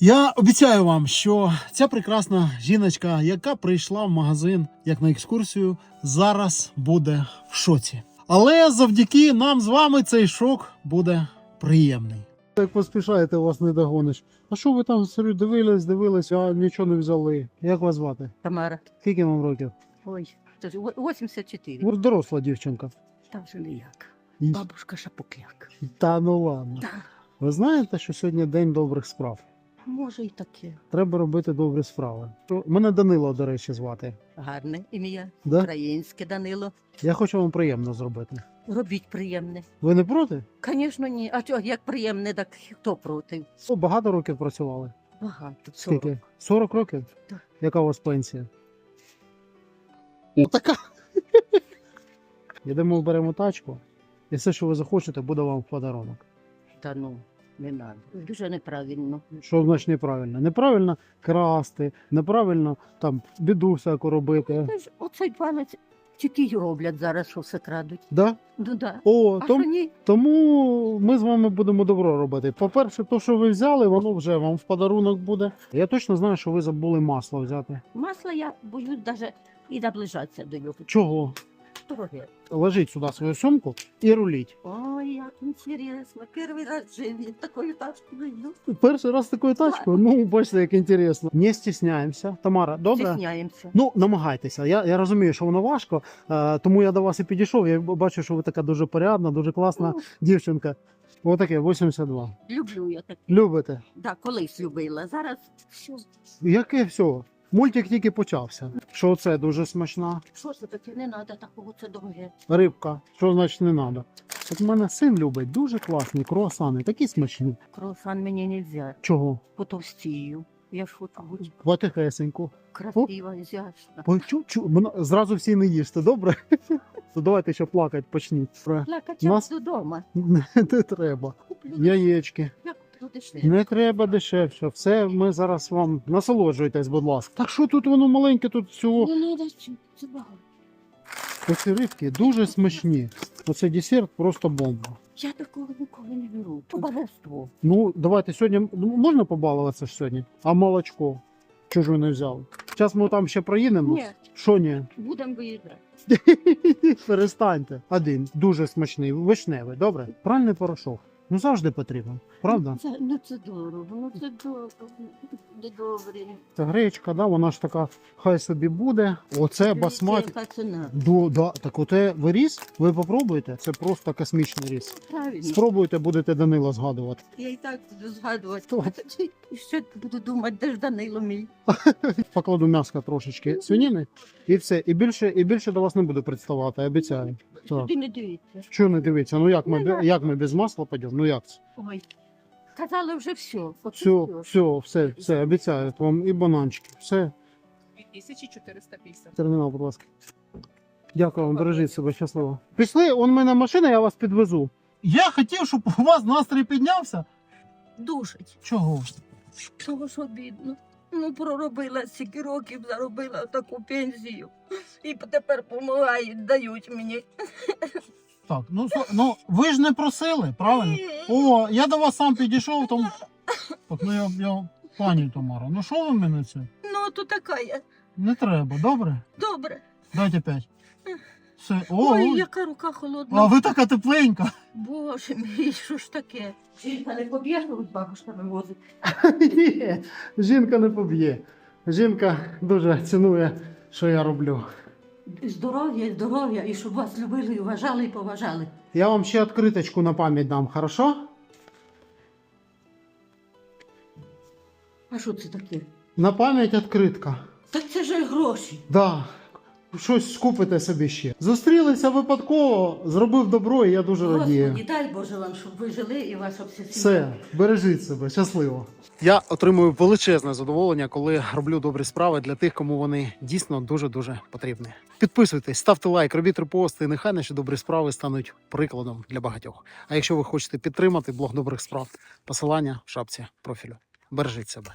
Я обіцяю вам, що ця прекрасна жіночка, яка прийшла в магазин як на екскурсію, зараз буде в шоці. Але завдяки нам з вами цей шок буде приємний. Як поспішаєте, вас не догониш. А що ви там дивились, дивились, а нічого не взяли? Як вас звати? Тамара. Скільки вам років? Ой, 84. Ви доросла дівчинка. Там вже ніяк. І- Бабушка шапокляк. Та ну ладно. Так. Ви знаєте, що сьогодні день добрих справ? Може і таке. Треба робити добрі справи. Мене Данило, до речі, звати. Гарне ім'я. Да? Українське Данило. Я хочу вам приємно зробити. Робіть приємне. Ви не проти? Звісно, ні. А чого, як приємне, так хто проти? О, багато років працювали. Багато. Скільки? 40 років? Так. Яка у вас пенсія? Отака. Йдемо беремо тачку, і все, що ви захочете, буде вам в подарунок. Та ну, не треба. Дуже неправильно. Що значить неправильно? Неправильно красти, неправильно там біду всяку робити. Це ж оцей палець тільки й роблять зараз, що все крадуть. Да? Ну да. О, А том, що ні? тому ми з вами будемо добро робити. По-перше, то, що ви взяли, воно вже вам в подарунок буде. Я точно знаю, що ви забули масло взяти. Масло я боюсь навіть і наближатися до нього. Чого? Дороге. Ложіть сюди свою сумку і руліть. Ой, як інтересно. Перший раз в житті такою тачкою йду. Перший раз такою тачкою. Ну, бачите, як інтересно. Не стісняємося. Тамара, добре? Стісняємося. Ну, намагайтеся. Я, я розумію, що воно важко, е, тому я до вас і підійшов. Я бачу, що ви така дуже порядна, дуже класна Ну, дівчинка. Отаке, 82. люблю я таке. Любите? Да, колись любила. Зараз все. Яке все? Мультик тільки почався. Що це дуже смачна? Що ж це таке? Не треба такого, це дороге. Рибка. Що значить не треба? От мене син любить дуже класні круасани, такі смачні. Круасан мені не можна. Чого? Потовстію. Я ж хочу Потихесеньку. красива, изящна. По чу-чу. Зразу всі не їсти, добре? То давайте ще плакати почніть. Плакача Нас- додому. Не треба. Куплю. Яєчки. Я куплю дешевше. Не треба дешевше. Все ми зараз вам насолоджуйтесь, будь ласка. Так що тут воно маленьке, тут всього. Не треба це багато. Оці рибки дуже смачні. Оце десерт просто бомба. Я такого ніколи не беру. То баловство. Ну, давайте сьогодні ну, можна побалуватися ж сьогодні, а молочко. Чого не взяли? Зараз ми там ще проїдемо. Ні, Що ні? будемо виїжджати. Перестаньте. Один дуже смачний, вишневий, добре? Пральний порошок. Ну завжди потрібен, правда? Це, ну це дорого, ну це дорого. Це гречка, да, вона ж така, хай собі буде. Оце. Яка ціна? До, да, так оте ви ріс, ви попробуйте, це просто космічний ріс. Правильно. Спробуйте, будете Данила згадувати. Я і так буду згадувати. То. І Ще буду думати, де ж Данило мій. Покладу м'яска трошечки свинини і все. І більше, і більше до вас не буду представати, обіцяю. Так. Сюди не дивіться. Що не дивіться? Ну як ми, бе- як? ми без масла підемо? Ну як це? Ой. Казали вже все. Все, все, все, все, обіцяю вам і бананчики. Все, 2450. термінал, будь ласка. Дякую вам, бережіть себе, щасливо. Пішли, он в мене машина, я вас підвезу. Я хотів, щоб у вас настрій піднявся. Душить. Чого? Того ж обідно. Ну, проробила стільки років, заробила таку пенсію. І тепер допомагають, дають мені. Так, ну, ну ви ж не просили, правильно? О, я до вас сам підійшов, там. Так, ну я, я пані Тамара, ну що ви мене це? Ну, то така я. Не треба, добре? Добре. Дайте п'ять. Все. О, Ой, ой. яка рука холодна. а ви така тепленька. Боже мій, що ж таке? Жінка не поб'є, бабушка вивозить. Ні, жінка не поб'є. Жінка дуже цінує, що я роблю. Здоров'я, здоров'я, і щоб вас любили, і вважали і поважали. Я вам ще відкриточку на пам'ять дам, хорошо? А що це таке? На пам'ять відкритка. Так це ж гроші. Да. Щось скупите собі ще. Зустрілися випадково, зробив добро, і я дуже радію. Господи, дай Боже вам, щоб ви жили і ваша вся сім'я. Все, бережіть себе, щасливо. Я отримую величезне задоволення, коли роблю добрі справи для тих, кому вони дійсно дуже дуже потрібні. Підписуйтесь, ставте лайк, робіть репости. і Нехай наші добрі справи стануть прикладом для багатьох. А якщо ви хочете підтримати блог добрих справ, посилання в шапці профілю. Бережіть себе.